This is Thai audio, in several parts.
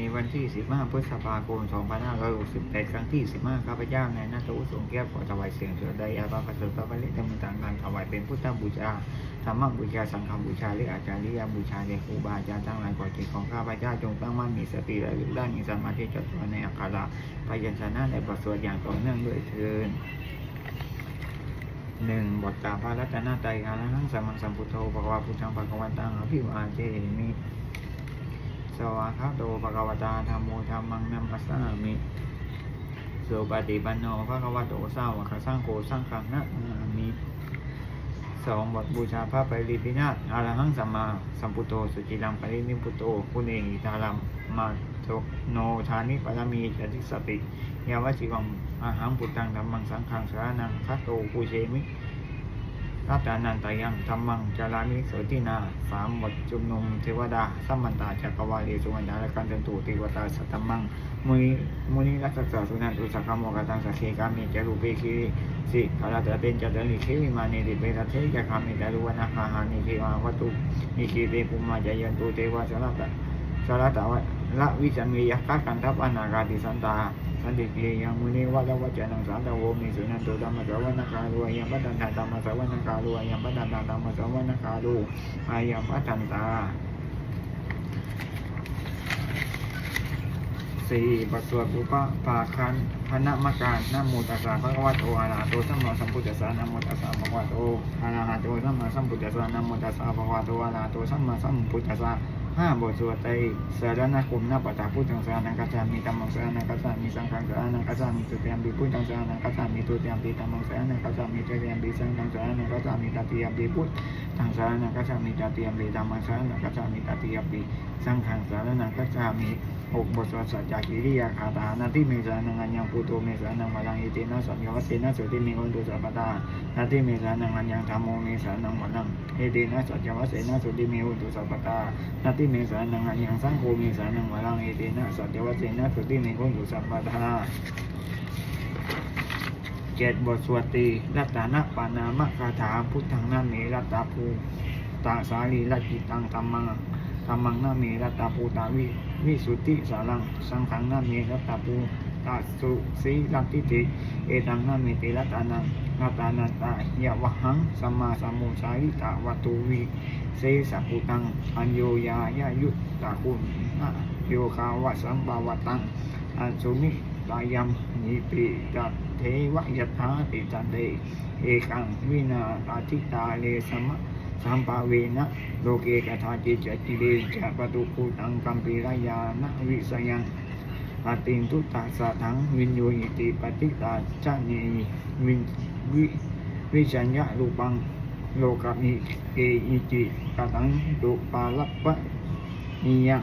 ณีวันที่ 15 พฤษภาคม 2568 ครั้งที่ 15 ข้าพเจ้านายนัทวุฒิสงแก้วขอถวายเสียงเสือใดอาภาประสริฐพระบริธรรมต่างการถวายเป็นพุทธบูชาธรรมบูชาสังฆบูชาและอาจาริยบูชาแด่ครูบาอาจารย์ทั้งหลายขอจิตของข้าพเจ้าจงตั้งมั่นมีสติและลึกได้มีสมาธิจดจ่อในอักขระพยัญชนะในบทสวดอย่างต่อเนื่องด้วยเทินหนึ่งบทกล่าพระรัตนตรัยอาระหังสมมังสัมพุทโธภควาพุทธังภควันตังอภิวาเจมิ สวากขาโตภควตาธรรมโมธรรมังนัมัสสามิสุปฏิปันโนภควโตสาวกสังโฆสังฆังนะมามิสองบทบูชาพระปริพินาศอารหังสัมมาสัมพุโธสุจิรังปรินิพุโตคุณเองอิตาลัมมาโตโนทานิปรมีจติสติยาวจิวังอาหังปุตตังธรรมังสังฆังสารนังคัตโตปูเชมิ รัตานันตายังธรรมังจารามิโสตินาสามบทจุมนุมเทวดาสัมมันตาจักรวาลีสุวรรณาและกันตันตุติวตาสัตมังมุนิมุนิรัสสะสุนันตุสักขโมกตังสักเคกามิจารุเปคีสิภารตะเตนจัตติเควิมานิติเปรัเทจักขามิตารุวนาคาหานิเทวาวัตุนิคีเตปุมาจายันตุเทวาสารตะสารตะวะละวิจามียักษ์กันทัพอนาคาติสันตา สันติเกียงมุนีวัดวัจนังสันตโวมีสุนันตุธรรมสวนาคาลุอยังปัตตันาธรรมสวนาคาลุอยังปัตตันาธรรมสวนาคาลุอายังปัตตันาสี่บทสวดบุปผาคันพนะมการนะโมตัสสะภะคะวะโตอะระหะโตสัมมาสัมพุทธัสสะนะโมตัสสะภะคะวะโตอะระหะโตสัมมาสัมพุทธัสสะนะโมตัสสะภะคะวะโตอะระหะโตสัมมาสัมพุทธัสสะ ห้าบทสวดไตรสารนาคุณนาปตาพุทธังสารนังกัจจามีตัมมังสารนังกัจจามีสังฆังสารนังกัจจามีตุเตียมปีพุทธังสารนังกัจจามีตุเตียมปีตัมมังสารนังกัจจามีตุเตียมปีสังฆังสารนังกัจจามีตติยมปีพุทธังสารนังกัจจามีตติยมปีตัมมังสารนังกัจจามีตติยมปีสังฆังสารนังกัจจามี หกบทสวดสัจจกิริยาคาถานาที่เมสานังอัญญังปุโตเมสานังมาลังอิตินะสัญญวัสเสนะสุติมหุนตุสัพพตานาที่เมสานังอัญญังธรรมโมเมสานังมาลังอิตินะสัญญวัสเสนะสุติมหุนตุสัพพตานาติเมสานังอัญญังสังโฆเมสานังวรังอเตนะสัจวัตเสนะสุติเมโกตุสัพพทาเจ็ดบทสวดตีรัตนะปานามะคาถาพุทธังนาเมรัตตาภูตาสาลีรัตติตังธรรมัง รมังนาเมรัตตาภูตาวิวิสุทธิสารังสังขังนาเมรัตตาภูตาสุสีรัตติติเอตังนาเมติรัตานังรัตตานันตายะวหังสัมมาสัมมุสาวิตาวัตุวิเสสะปุตังอัญโยยายายุตตาคุณโยคาวะสัมบาวตังอันสุมิตายัมนิปิจัตเทวยัตถาติจันเตเอกังวินาตาทิตาเลสมะ สัมปาเวนะโลเกกทาจิจติเลจะปตุภูตังกัมปิรายานะวิสยังปตินทุตตาสะทังวินโยอิติปฏิตาจาเนวินวิวิจัญญาลูปังโลกามิเออิจิกตังดุปาลัปะนิยัง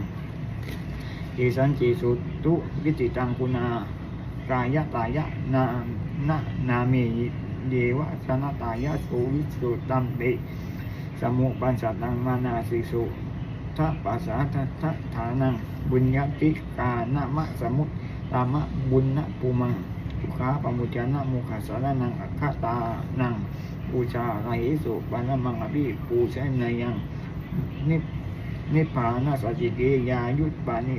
เอสันจิสุตุกิจิตังคุณากายตายะนานานามิเยวะสนะตายะสุวิสุตัมเต สมุปันสัตังมานาสิสุทัปัสสะทัทฐานังบุญญาติกานามะสมุตตามะบุญนะปุมังสุขาปมุจานะมุขสารนังอัคคตานังบูชาไรสุปามังอภิปูชนายังนินิพานาสัจจิเกยายุตปานิ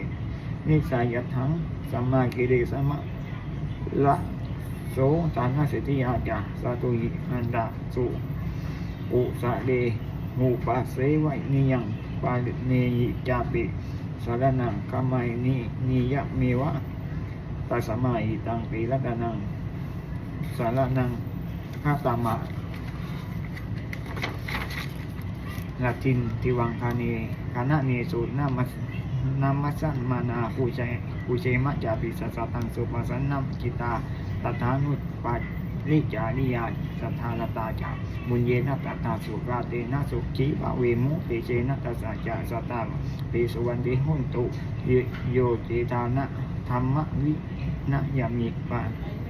นิสายัทังสัมมากิริสมะละโสตานาสิทธิยาจาสาตุหิอันดาสุอุสะเด หูปาเสวะนิยังปาลิเนยิจาปิสารนังกามัยนินิยะเมวะตัสมาอิตังปีละกานังสารนังฆาตามะลัทินทิวังคาเนีคณะเนสูนามัสนามัสันมานาปูเชปูเชมะจาปิสัสตังสุปัสสนัมจิตาตถานุปัต ลิจาริยาสัทธาลตาจาบุญเยนะตถาสุราเตนะสุขีบาเวมุเตเชนะตัสจาสัตตาปิสุวันติหุนตุโยเจตานะธรรมวินะยามิปา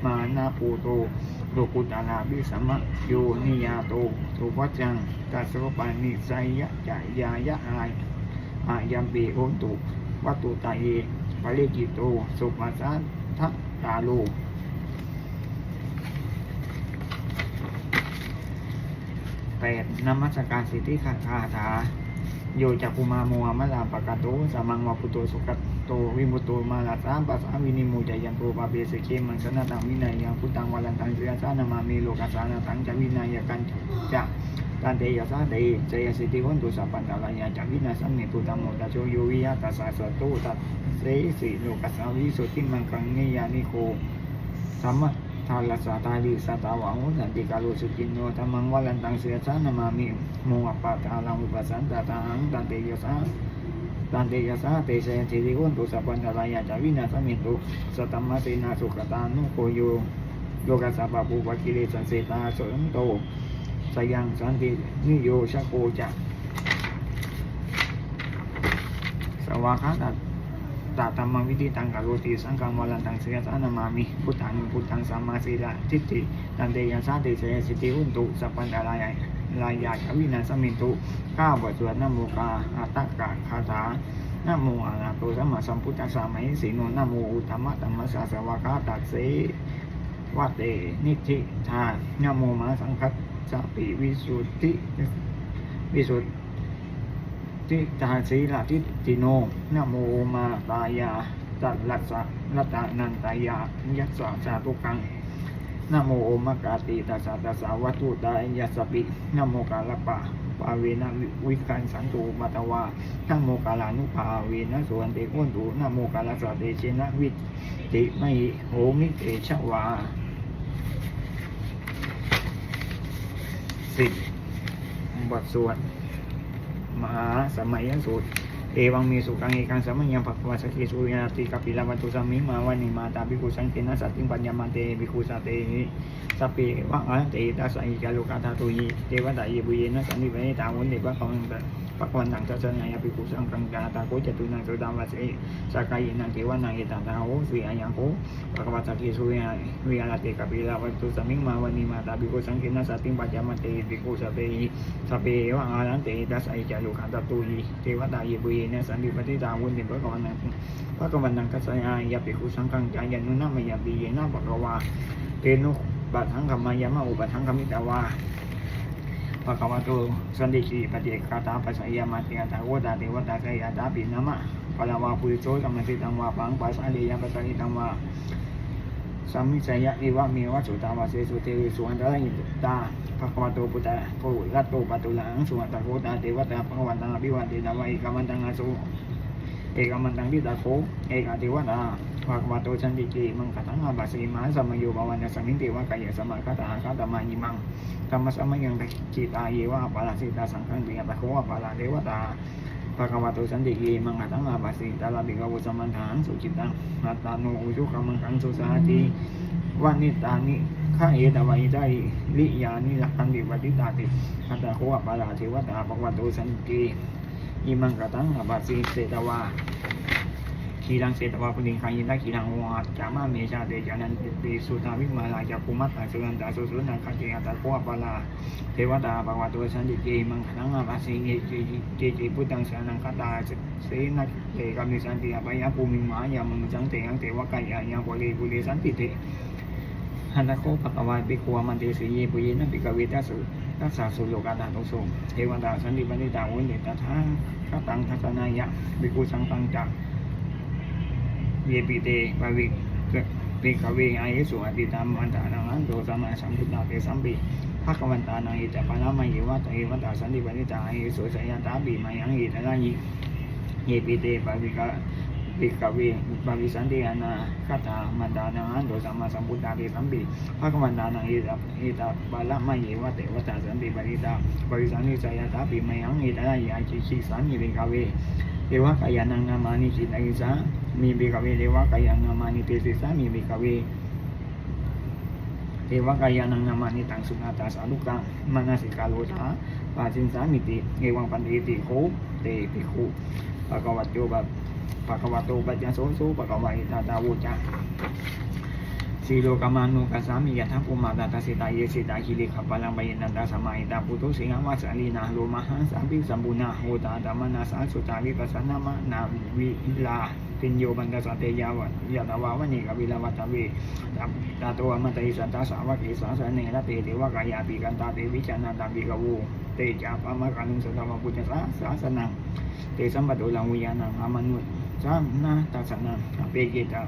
มานาปูโตโลกุตาลาบิสมะโยนิยาโตสุวัจังกัสสปานิไสยะจายายะอายอายัมปีโอนตุวัตุตาเยปะเลกิโตสุมาสัทธตาโลแป ดนมัสการสิทธิคาคาถาโยจักกุมามัวมะลาปะกาโตสามังวาปุโตสุกัตโตวิมุตโตมาลาสามปัสสาวินิโมจยันโตปาเปสเกมังสนะตังวินัยยังพุทธังวาลันตังเสียสานามามีโลกัสานาตังจะวินัยกันจะตันเตยสาเตเจยสิติวันตุสัพพันตาลายาจะวินาสัมเมตุตัมโมตะโชโยวิยะตัสสสตุตัสเสสิโลกัสาวิสุทิมังคังเนยานิโคสัมมะ ทาลสาตาลิสัตาวะหุสันติกาลุสุกินโนธรรมังวาลันตังเสียสานามามิโมอัปปะทาลังอุปสันตตังตันเตยสาตันเตยสาเตเสติริวันตุสัพพันธรายาจาวินาสมิตุสตัมมะเตนะสุขตานุโกโยโยกัสสะปะปุปะกิเลสันเสตาสนโตสยังสันตินิโยชะโกจะสวากาตตาตัมมวิธิตังกะโรติสังฆังวลันตังเสียสานามามิพุทธังพุทธังสัมมาสีละทิฏฐิตันเตยะสาเตเสยสิติวันตุสัพพันธรายาลายาจาวินาสมิตุข้าวบทสวดนโมกาอัตตกะคาถานโมอะระหะโตสัมมาสัมพุทธัสสะมหิสีโนนโมอุตตมะตัมมสสะสวากาตัสเสวัตเตนิธิทานะโมมาสังคัสสปิวิสุทธิวิสุทธิ ตาสีลาทิติโนนโมมาตายาตัลลัสะรัตานันตายายัสสะสาตุกังนโมโอมกาติตัสสะตัสสะวัตุตายัสสปินโมกาลปะปาเวนะวิคันสันตุมัตวาทั้งโมกาลานุภาเวนะสวนเตกุนตุนโมกาลสะเตเชนะวิติไม่โหมิเตชวาสิบบทสวด มหาสมัยสูตร เอวังมีสุกังเอกังสมัยยังภักวาสกิสุยาติกัปปิลาวันตุสัมมิมาวันนิมาตาบิคุสังเกนะสัตติปัญญามันเตบิคุสาเตหิสัพเพวังอันเตตัสสะอิการุกาธาตุยิเทวตาเยบุเยนะสันนิเวตาวุนเดวะของ ปะวันตังทัศนายภิกุสังกังกาตาโกจตุนังสุดามวสเสสกายนังเทวนังเอตาตาโหสุยายังโหภักวาสกิสุยาวิอาลติกัปปิลาวัตุสัมมิมาวันิมาตาภิกุสังเกนะสัตติปัญญามันเตภิกุสเตหิสัพเพวังอาลันเตตัสสะอิจารุกาธาตุยเทวตาเยบุเนสันนิปฏิตาวุนเดปะของนังพระกวันังกัสยายาภิกุสังกังจายันนุนามยาปีเยนะปะกวาเตนุปัทังกัมมายามะอุปัทังกัมิตาวา ปะกวาโตสันติกิปฏิกาตาปัสสยามาติยาตาวตาเทวตาสยาตาปินามะปะลาวาปุริโสกัมมติตังวาปังปัสสะเลยะปัสสะลิตังวาสัมมิจยะเอวะเมวะสุตาวาเสสุเทวิสุอันตระหิตาภะคะวะโตปุตตะโพรัตโตปะตุลังสุวัตตะโกตาเทวตาภะควันตังอภิวันเตนะวะเอกมันตังอาสุเอกมันตังทิตาโคเอกาเทวตา ภาควาโตชันติกิมังคตังอาบาสีมาสมโยบาวันสมิงเทวะกายสมาคตาคตมายิมังธรรมสมัยยังกิตาเยวะปาราสิตาสังฆังติยตะโควะปาราเทวตาภาควาโตชันติกิมังคตังอาบาสีตาลาบิกาวุสมันทานสุจิตังนาตตานุอุชุขมังคังสุสาติวันิตานิข้าเอตวายได้ลิยานิลักขันติวัติตาติคตาโควะปาราเทวตาภาควาโตชันติกิอิมังคตังอาบาสีเสตวา ขีรังเสตวาปุริคังยินได้ขีรังวาจามาเมชาเตจานันติสุตาวิมาลายาภูมัตตาสุรันตาสุสุนังคเกอัตตะโคปาลาเทวตาภาวะตัวสันติเจมังคังอาภาสิเยเจเจเจพุทธังสานังคตาเสนักเตกามิสันติอภัยภูมิมายามังจังเตยังเทวกายายังปุเรปุเรสันติเตหันตะโคปะกวาปิคัวมันเตสีเยปุเยนะปิกเวทัสสุทัสสะสุโลกานาตุสุเทวตาสันติปณิตาวุนิตถาคตังทัศนายะปิกุสังตังจัก เยปิเตปวิปิกเวอายุสุอติตามวันตานังโตสัมมาสัมพุทธาเตสัมปิภะควันตานังอิจปานามัยวัตเอวัตตาสันติปณิตาอายุสุสยตาปิมายังอิตระยิเยปิเตปวิกปิกเวปวิสันติอานาคาถามันตานังโตสัมมาสัมพุทธาเตสัมปิภะคะวันตานังอิจอิตปานามัยวัตเอวัตตาสันติปณิตาปวิสันติสยตาปิมายังอิตระยิอาชิชิสันยิปิกเวเทวกายันังนามานิจิตอิสามีเบกเวเทวกายานังนามานิตังสุนาตาสาลุกังมานาสิกาโลธาปาจินสามิติเอวังปันติติโคเตปิคุปะกวัตโยบัปะกวัตโตปัจจโสโสปะกวาอิสา มานุกัสสามิยะทัพภูมาตาตาสิตาเยสิตาคิริขับปะลังใบนันตาสมัยตาปุตุสิงหวาสาลีนาโลมหาสาปิสัมบุนาโห ตินามะนาวิลาตินโยบันตสเตยาวะยะตาวาวนิกวิลาวัตเวตาตาโตอมตะอิสันตาสาวะเกสาสเนระเตเทวกายาปิกันตาเตวิจานาตาปิกวูเตจาปะมะกันุสตาวะปุจจสาสาสนังเตสัมปะโตลังวิญาณังอามนุสัมนาตัสนังอเปกิตา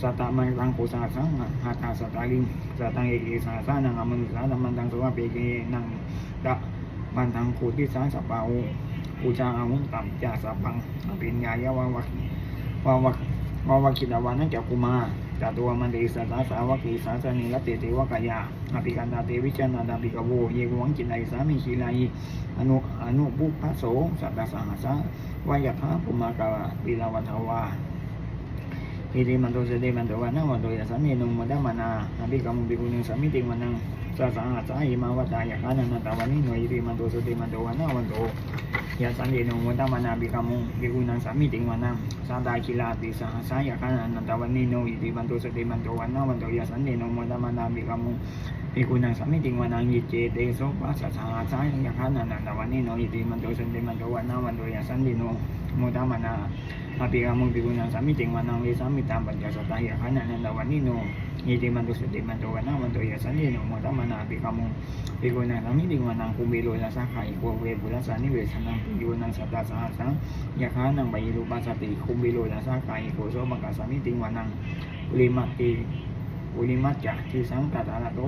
สัตตมันตังโคสาสังหาตาสัตตาลิงสัตตังเอกิสาสานังอมนุสาธรรมันตังสวะเปเกนังดะมันตังโคติสาสปาอุปูชาอาวุตัมจาสัพพังอภิญญายาวาวะ วาวะวาวะคิดาวานั่งจักกุมาจตัวมันเดสตาสาวกีสาสนิลเตเตวะกายาอภิกันตาเตวิจนาดาปิกโวเยกวังจินไอสามิชีไลอนุอนุบุพะโสสัตตสหัสสะวายาภาปุมากาปิลาวัทวาอิริมันโตเสเดมันโตวานาวันโตยาสันเนนุมดามานาอภิกรรมบิกุนึงสามิติมันัง สาสังอาสาหิมาวตายาคานันตาวันนิโนอิริมันโตเสเดมันโตวานาวันโตยาสันเนนุมดามานาบิกรรมบิกุนังสามิติมันังสาตาคิลาติสหสายาคานันตาวันนิโนอิริมันโตเสเดมันโตวานาวันโตยาสันเนนุมดามานาบิกรรมบิกุนังสามิติมันังยิเจเตโสปัสสะหาสายาคานันตาวันนิโนอิริมันโตเสเดมันโตวานาวันโตยาสันเนนุมดามานาอาปิกามุปิกุณังสามิติงวานังเวสามิตามปัญญาสตายะขันนันตวันนิโนยิติมันนโตวันนาวันนิโน โมตมานาปิกามุปิกุณังสามิติงวานังคุเบโลลาสาขายโกเวบุรสานิเวสนังปิกุณังสัตตาสหัสังยะขานังใบรูปัสสติคุเบโลลาสาขายโกโสมกาสามิติงวานังอุลิมัตติอุลิมัจจะทิสังตตาลโต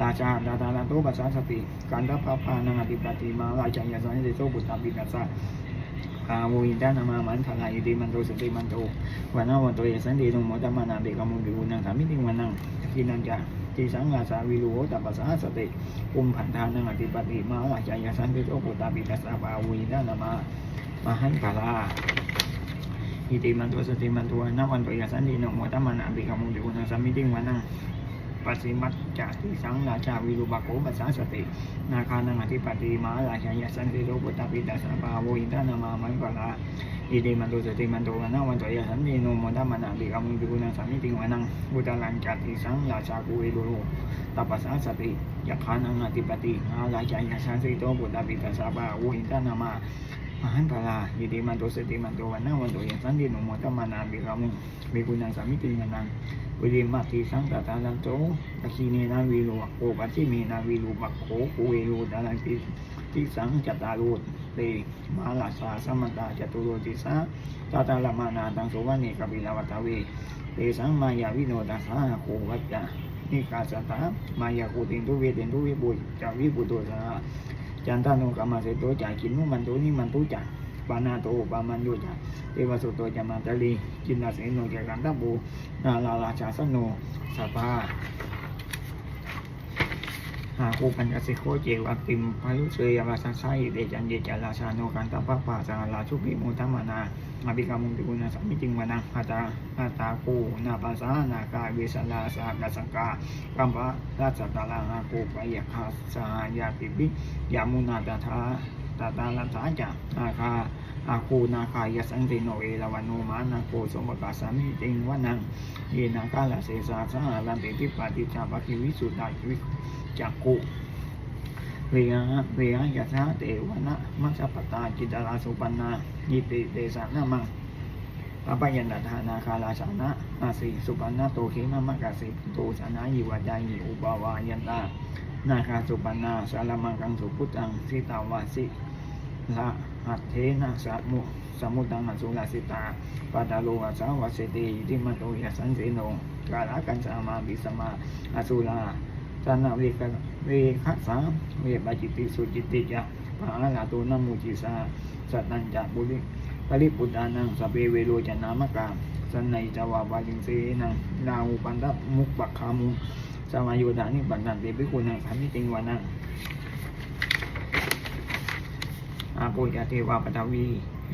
ราชาดาตาลโตปัสสสติกันตปะปานังอธิปติมาราชายาสันติโสบุตตาปินัสสะ อาวุิดานามามันทลายดีมันโตสติมันโตวันนาวันโตยสันติโนโมตมานาเบกามุบิวุนังสามิติวันนังกินันจะทีสังอาสาวิรูโหตัปปะสาสติอุมผันทานังอธิปติมาลาจายสันติโตปุตตาปิตัสสะอาวุิดานามามหันกาลาอิติมันโตสติมันโตวันนาวันโตยสันติโนโมตมานาเบกามุบิวุนังสามิติวันนัง ปสิมัจจะทิสังราชาวิรูปโกปัสสสติ นาคานังอธิปติมาราชายสันติโลปุตตปิตัสสะปาโวอินทานามามันกลาอิติมันโตสติมันโตวันนาวันโตยสันติโนโมทัมมานาบิกามุปิกุณังสามิติวันังบุตลันจัติสังราชากุเวโรตปปสาสติยักขานังอธิปติมาราชายสันติโตปุตตปิตัสสะปาโวอินทานามา หันตลาอิติมันโตสติมันโตวันนาวันโตยสันติโนโมทัมานาบิกามุปิกุณังสามิติวันังวิริมาติสังตตาลันโตตะคีเนนาวิโรวะโกปัจจิเมนาวิรูปักโขกูเวโรดาลันติติสังจตารุตเตมาลาสาสมัตาจตุโรติสาตาตาลมานาตังโสวะเนกบิลาวัตเวเตสังมายาวิโนตัสสาโควัจจานิกาสตามายาโคตินทุเวเตนทุวิบุจาวิบุโตสา จันทานุกรรมเสโตจากินมุมันตุนิมันตุจาปานาโตปามันโยจาเทวสุโตจามาตลีจินนาเสนโนจากันตบูนาลาราชาสโนสภาหาคูปัญญสิโคเจวัติมพายุเสยยาชาไซเดจันเดจาราชาโนกันตปะปะสาราชุกิมุตมานา อภิกรรมุติกุณสัมมิจิงวนาอาตาอาตาคูนาปัสสานาคาเวสลาสากัสังกากัมปะราชตาลาอาคูปยคาสายาติบิยามุนาตถาตาตาลันสาจะอาคาอาคูนาคายสังติโนเอราวันโนมานาโกสมกาสามิติงวนังเยนาคาลาเสสาสหาลันติทิปาติชาปะคิวิสุทธาวิจักกุ เวียเวียยะธาเตวนะมัชฌปตาจิตาราสุปันนายิติเตสานามังปปยันตทานาคาลาชานะอาสิสุปันนาโตเขมะมะกาสิโตสนายิวาจายิอุปาวายันตานาคาสุปันนาสารมังกังสุพุตังสิตาวาสิละหัตเทนะสามุสมุตังอสุลาสิตาปาตาโลอาสาวาเสติทิมันโตยสันเสโนกาลากันสามาบิสมาอสุลา ตานาเวกเวคสาเวปจิติสุจิติจะปาลาโตนมุจิสาสัตตัญจะบุริปริปุตานังสเปเวโรจนามกาสันในจาวาบาลิงเสนังลาอุปันตมุกปักขามุสมาโยดานิปันนันเตปิกุนังพันนิติงวานังอาโปยาเทวาปทวี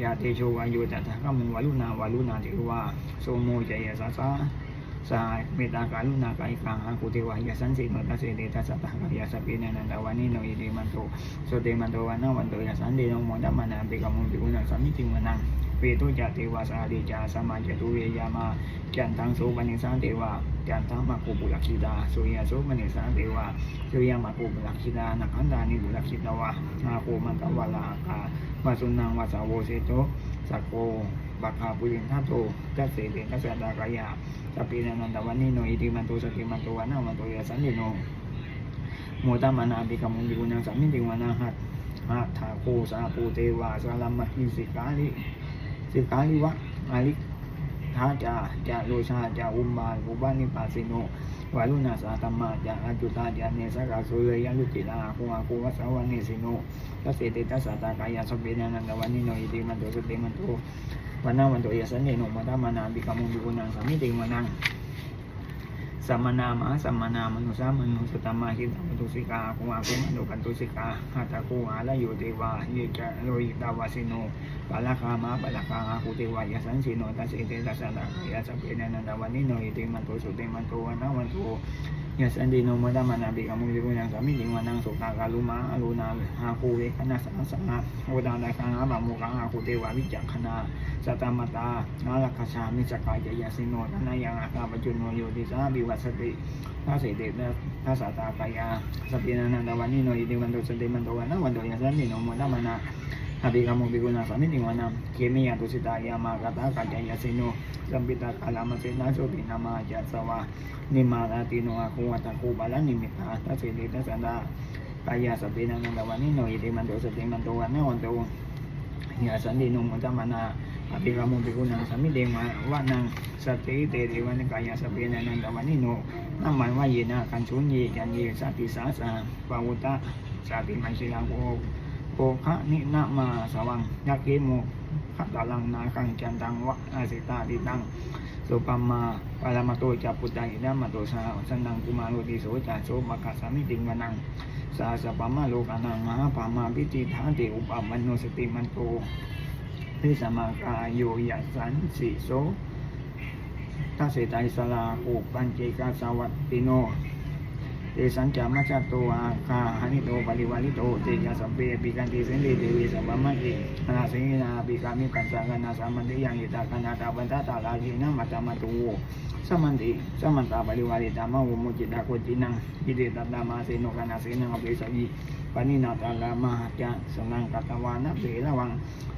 ยาเตโชวายุตถะกมุวาลุนาวาลุนาเทวาโสโมจยสาสา สายเมตตากาลุณากายกังอากุเทวายาสันสิโนตัสเสเดตัสสะตะกายาสปินันตวานิโนอิเดมันโตโสเตมันโตวานาวันโตยาสันเดนโมดัมมานาเบกามุติกุณังสามิติวนังเปโตจาเทวาสาเดจาสมาจตุเวยามาจันทังโสปนิสังเทวาจันทังมากุปุลักขิดาสุยาโสปนิสังเทวาสุยามากุปุลักขิดานักขันดานิบุลักขิตวะอาโคมันตวาลาคาวาสุนังวาสาวโวเสโตสักโกบัคคาปุรินทัตโตกัสเสเตกัสสะดากายา สัพพินันตวันนิโนอิติมันโตสติมันโตวานามันโตยาสันติโนโมตามานาปิกามุติกุณังสัมมิติวานาหัตหัตถาโคสาปูเตวาสาลัมมหิสิกาลิสิกาลิวะอาลิท้าจาจาโลชาจาอุมบาลอุบานิปัสสิโนวารุณาสาตมมาจาอจุตาจาเนสกาสุเรยลุจิลาคุอาคุวัสวานิสิโนตัสเติตัสสะตากายาสพเปนันตวันนิโนอิติมันโตสติมันโตวันนาวันโตยสันเนโนมัตตมานาบิกามุงบิกุนังสามิติวันังสัมมนามหาสัมมนามนุสามนุสตมาหิตมตุสิกาคุมาคุมนุกันตัวาเยจะโตาวาสิโนปาลคามาปาลคาหาคุเทวายสันสิโนตัสสิเตตัสสะตายาสัพเพนันตวันนิโนอิติมันโตสุเตมันโตวันนาวันโต ยสันติโนมดามานาบิกามุลิกุนังสามิติวันังสุตากาลุมาอรุณาหาคูเวคณะสังสังะโอดานาคังอาบามุกังอาคุเทวาวิจักขณาสตามตานาลคชามิสกายยาสิโนทนายังอาคาปจุนโนโยติสาบิวัสติพระเสด็จพระสาตากายาสปินานันตวันนิโนอิติวันโตสติมันตัวสันติโนโมดามานาอภิกรรมบิกุณาสามิติวานังเคมิยตุสิตายามากตากายยาสิโนสัมปิตากาลามเสนาโสตินามาจัสวานิมาลาติโนอาคุวัตคูบาลานิมิตาทัสเสติทัสสดากายสันตวันโนอิติมันตสติมันโตวันนวันโตยสันติโนมดามานา อภิกรรมปิกุณังสามิเดมาวานังสติเตเดวันิกายาสเปนันันตวันิโนนัมมันวาเยนะคันชุนเยจันเยสติสาสาปาวุตะสติมันศิลัง โอโภคะนินามาสวังยักเกโมขัตลังนาคังจันตังวะอาสิตาติตังสุปัมมาปารมาโตจัปุตตาอิดามาโตสาสันนังกุมาโรติโสจาโสมกัสสามิติงวนังสาสะปามาโลกานังมหาปามาปิจิทาเตอุปามันโนสติมันโตพิสมากาโยยัสสันสิโสทัสเสตัยสลาอุปัญเจกาสวัตติโน เตสัญจามัจจโตอาคาหานิโตปริวาริโตเตยาสัมเปปิกันติเสนเดเดวิสัมปมะเออนาสิงนาปิกามิกันสังกนาสามันติยังยิตาคณาตาบันตาตาลาลีนามัตตมัตุวสมันติสมันตาปริวาริตามะวมุจิตาโคจินังยิเดตัตตามาเสโนกนาเสนังอภิสัยยิปานินาตาลามาจะสนังกัตวานะเบระวัง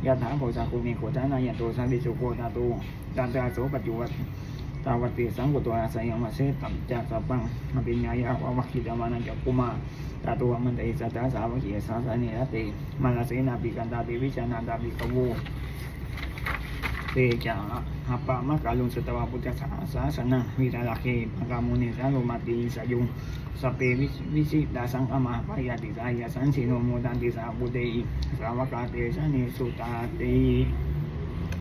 ยะถาโพสาคุมิโขจานายะโตสังดิสุโคตาตุตันตาโสปัจจุวัต ตาวติสังกุตัวอาศัยมาเสตัมจักสัพพังอภิญญายะวะวัคคิตามานันจักกุมาตาตัวมันเตสัตตาสาวกิสาสานิรติมาลเสนาปิกันตาติวิชานาตาปิกโวเตจาหัปปะมะกาลุงสตวาพุทธศาสาสนาวิราลาเคปะกามุนิสาโลมาติสยุงสเปวิวิชิดาสังอมาปายาติสายาสันสิโนโมดันติสาบุเตอิสาวกาเตชะเนสุตาติ